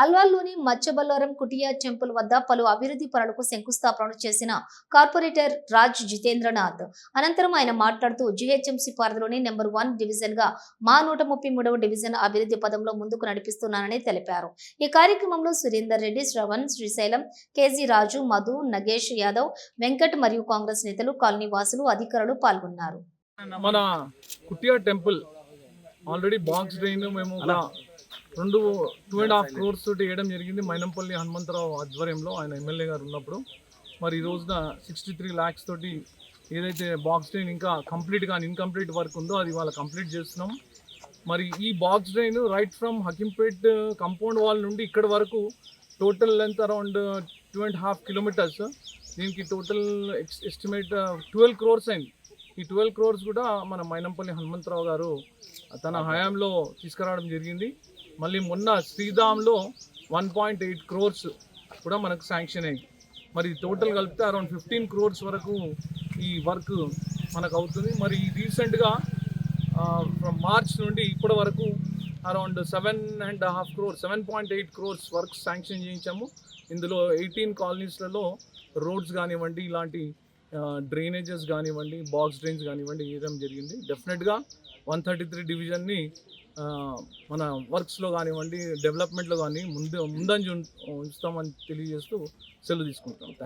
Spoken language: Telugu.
అల్వాల్లోని మచ్చబల్లారం కుటియా టెంపుల్ వద్ద పలు అభివృద్ధి పనులకు శంకుస్థాపన చేసిన కార్పొరేటర్ రాజ్ జితేంద్రనాథ్. అనంతరం ఆయన మాట్లాడుతూ జీహెచ్ఎంసీ పరిధిలోని నెంబర్ వన్ డివిజన్గా మా నూట ముప్పై మూడవ డివిజన్ అభివృద్ధి పదంలో ముందుకు నడిపిస్తున్నానని తెలిపారు. ఈ కార్యక్రమంలో సురేందర్ రెడ్డి శ్రవణ్ శ్రీశైలం కేజీ రాజు మధు నగేష్ యాదవ్ వెంకట్ మరియు కాంగ్రెస్ నేతలు కాలనీ వాసులు అధికారులు పాల్గొన్నారు. మన కుటియా టెంపుల్ ఆల్రెడీ బాక్స్ డ్రైన్ మేము ఒక రెండు టూ అండ్ హాఫ్ క్రోర్స్ తోటి వేయడం జరిగింది. మైనంపల్లి హనుమంతరావు ఆధ్వర్యంలో ఆయన ఎమ్మెల్యే గారు ఉన్నప్పుడు. మరి ఈ రోజున సిక్స్టీ త్రీ ల్యాక్స్ తోటి ఏదైతే బాక్స్ డ్రైన్ ఇంకా కంప్లీట్ కానీ ఇన్కంప్లీట్ వర్క్ ఉందో అది వాళ్ళ కంప్లీట్ చేస్తున్నాం. మరి ఈ box drain right from Hakimpet compound wall నుండి ఇక్కడ వరకు total length around two and half kilometres దీనికి టోటల్ ఎస్టిమేట్ ట్వెల్వ్ క్రోర్స్ అయింది. ఈ ట్వెల్వ్ క్రోర్స్ కూడా మన మైనంపల్లి హనుమంతరావు గారు తన హయాంలో తీసుకురావడం జరిగింది. మళ్ళీ మొన్న శ్రీధామ్లో వన్ పాయింట్ ఎయిట్ క్రోర్స్ కూడా మనకు శాంక్షన్ అయింది. మరి టోటల్ కలిపితే అరౌండ్ ఫిఫ్టీన్ క్రోర్స్ వరకు ఈ వర్క్ మనకు అవుతుంది. మరి రీసెంట్గా ఫ్రమ్ మార్చ్ నుండి ఇప్పటి వరకు around seven and half crores seven point eight crores work sanction చేయించాము. ఇందులో ఎయిటీన్ కాలనీస్లలో రోడ్స్ కానివ్వండి ఇలాంటి డ్రైనేజెస్ కానివ్వండి బాక్స్ డ్రైన్స్ కానివ్వండి వేయడం జరిగింది. డెఫినెట్గా వన్ థర్టీ త్రీ డివిజన్ని మన వర్క్స్లో కానివ్వండి డెవలప్మెంట్లో కానీ ముందు ముందంజ ఉం- ఉంచుతామని తెలియజేస్తూ సెలవు తీసుకుంటాం థ్యాంక్ యూ